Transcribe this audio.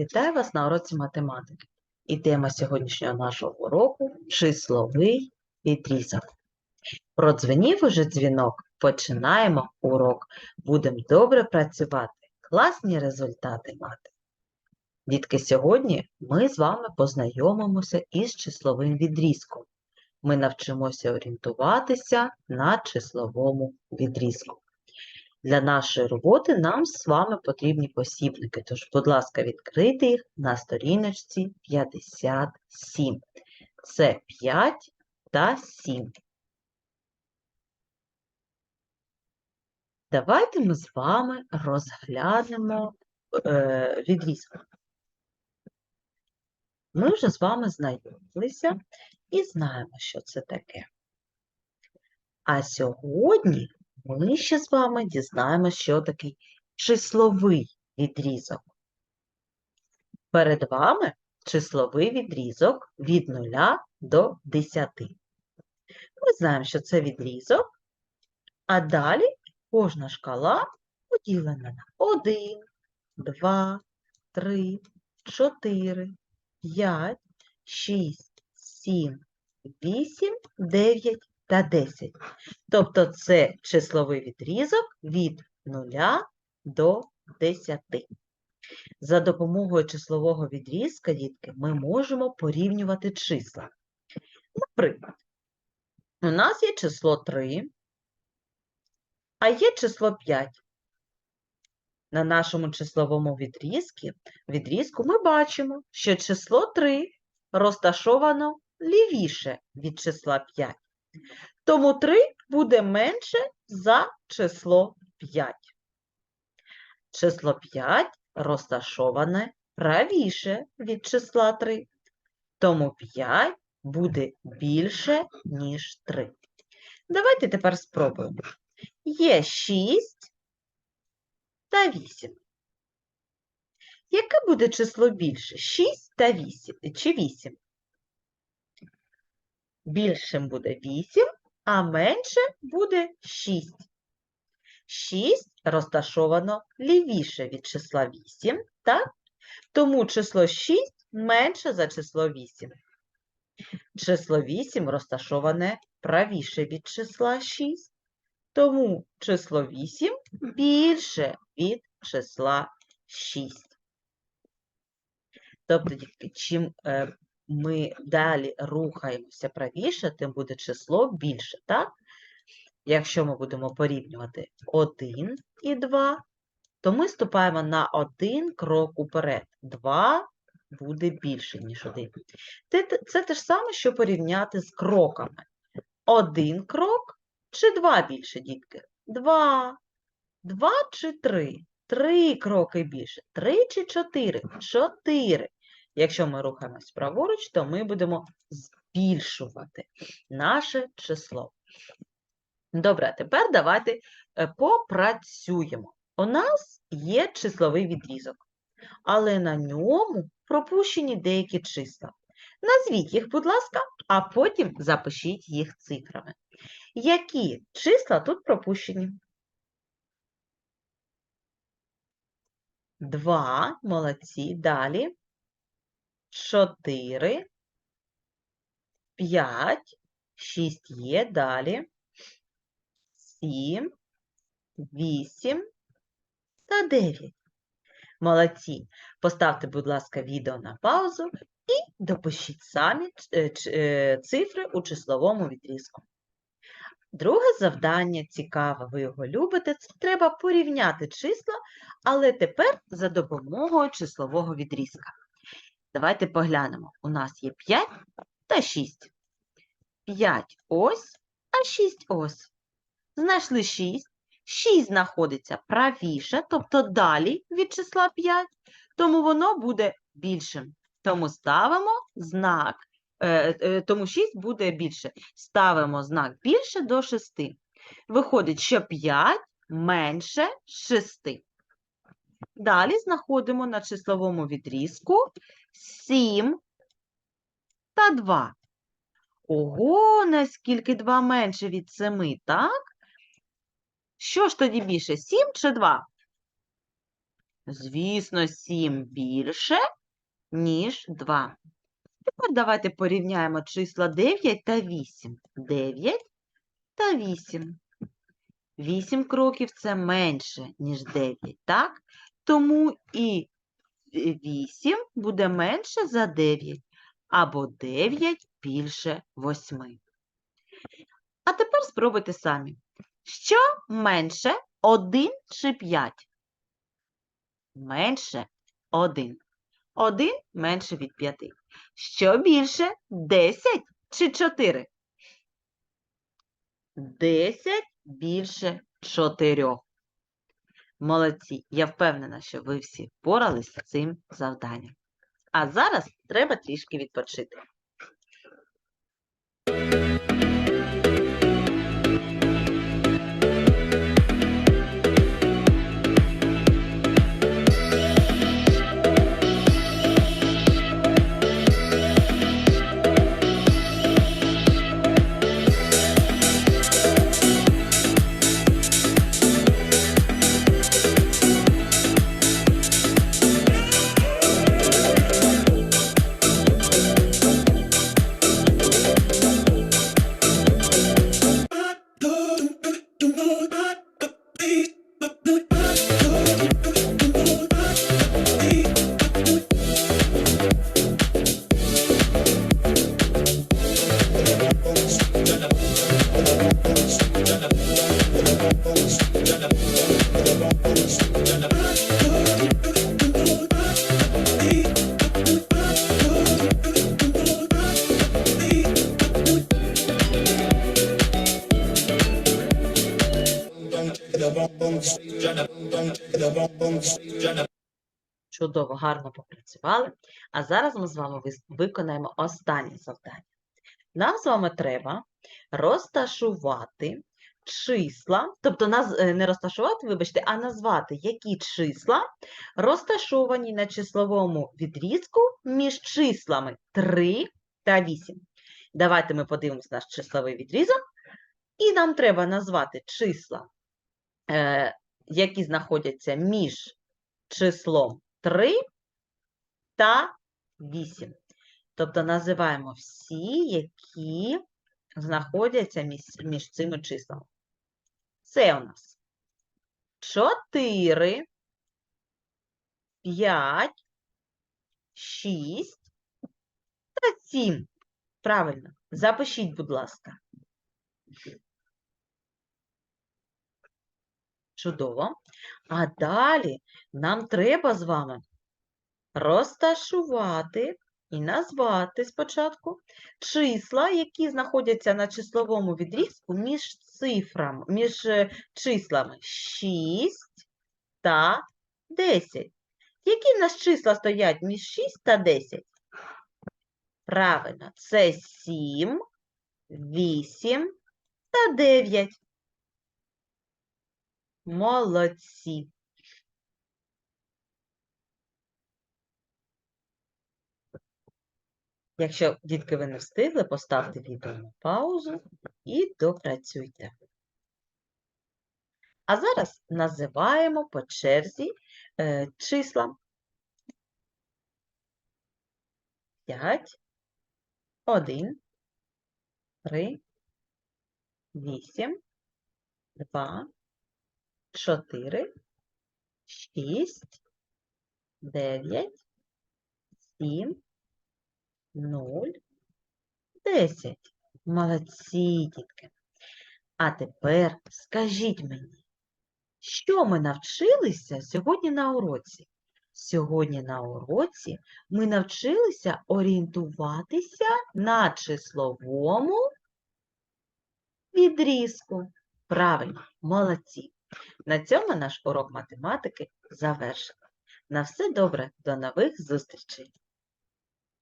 Вітаю вас на уроці математики. І тема сьогоднішнього нашого уроку числовий відрізок. Продзвенів уже дзвінок, починаємо урок. Будемо добре працювати, класні результати мати. Дітки, сьогодні ми з вами познайомимося із числовим відрізком. Ми навчимося орієнтуватися на числовому відрізку. Для нашої роботи нам з вами потрібні посібники, тож, будь ласка, відкрийте їх на сторіночці 57. Це 5 та 7. Давайте ми з вами розглянемо е, відрізок. Ми вже з вами знайомилися і знаємо, що це таке. А сьогодні ми ще з вами дізнаємося, що такий числовий відрізок. Перед вами числовий відрізок від 0 до 10. Ми знаємо, що це відрізок, а далі кожна шкала поділена на 1, 2, 3, 4, 5, 6, 7, 8, 9 та 10. Тобто це числовий відрізок від 0 до 10. За допомогою числового відрізка, дітки, ми можемо порівнювати числа. Наприклад, у нас є число 3, а є число 5. На нашому числовому відрізку, відрізку ми бачимо, що число 3 розташовано лівіше від числа 5. Тому 3 буде менше за число 5. Число 5 розташоване правіше від числа 3. Тому 5 буде більше, ніж 3. Давайте тепер спробуємо. Є 6 та 8. Яке буде число більше? 6 та 8 чи 8? Більшим буде 8, а менше буде 6. 6 розташовано лівіше від числа 8, так? Тому число 6 менше за число 8. Число 8 розташоване правіше від числа 6, тому число 8 більше від числа 6. Тобто, чим е, ми далі рухаємося правіше, тим буде число більше, так? Якщо ми будемо порівнювати 1 і 2, то ми ступаємо на один крок уперед. 2 буде більше, ніж 1. Це те ж саме, що порівняти з кроками. Один крок чи два більше, дітки? Два. Два чи три? Три кроки більше. Три чи чотири? Чотири. Якщо ми рухаємось праворуч, то ми будемо збільшувати наше число. Добре, тепер давайте е, попрацюємо. У нас є числовий відрізок, але на ньому пропущені деякі числа. Назвіть їх, будь ласка, а потім запишіть їх цифрами. Які числа тут пропущені? Два, молодці, далі. Чотири, п'ять, шість є, далі. Сім, вісім та дев'ять. Молодці. Поставте, будь ласка, відео на паузу і допишіть самі е, е, цифри у числовому відрізку. Друге завдання цікаве, ви його любите, це треба порівняти числа, але тепер за допомогою числового відрізка. Давайте поглянемо. У нас є 5 та 6. 5 ось, а 6 ось. Знайшли 6. 6 знаходиться правіше, тобто далі від числа 5, тому воно буде більшим. Тому ставимо знак, е, е, тому 6 буде більше. Ставимо знак більше до 6. Виходить, що 5 менше 6. Далі знаходимо на числовому відрізку 7 та 2. Ого, наскільки 2 менше від 7, так? Що ж тоді більше, 7 чи 2? Звісно, 7 більше, ніж 2. Тепер давайте порівняємо числа 9 та 8. 9 та 8. 8 кроків це менше, ніж 9, так? Тому і 8 буде менше за 9, або 9 більше 8. А тепер спробуйте самі. Що менше 1 чи 5? Менше 1. 1 менше від 5. Що більше 10 чи 4? 10 більше 4. Молодці, я впевнена, що ви всі впоралися з цим завданням. А зараз треба трішки відпочити. Чудово, гарно попрацювали. А зараз ми з вами виконаємо останнє завдання. Нам з вами треба розташувати числа, тобто наз, е, не розташувати, вибачте, а назвати, які числа розташовані на числовому відрізку між числами 3 та 8. Давайте ми подивимось наш числовий відрізок, і нам треба назвати числа, які знаходяться між числом 3 та 8. Тобто називаємо всі, які знаходяться між, між цими числами. Це у нас 4, 5, 6 та 7. Правильно. Запишіть, будь ласка. Чудово. А далі нам треба з вами розташувати і назвати спочатку числа, які знаходяться на числовому відрізку між цифрами, між е, числами 6 та 10. Які в нас числа стоять між 6 та 10? Правильно, це 7, 8 та 9. Молодці. Якщо, дітки, ви не встигли, поставте відео на паузу і допрацюйте. А зараз називаємо по черзі е, числа. 5, 1, 3, 8, 2, 4, 6, 9, 7, 0, 10. Молодці, дітки. А тепер скажіть мені, що ми навчилися сьогодні на уроці? Сьогодні на уроці ми навчилися орієнтуватися на числовому відрізку. Правильно, молодці. На цьому наш урок математики завершено. На все добре, до нових зустрічей!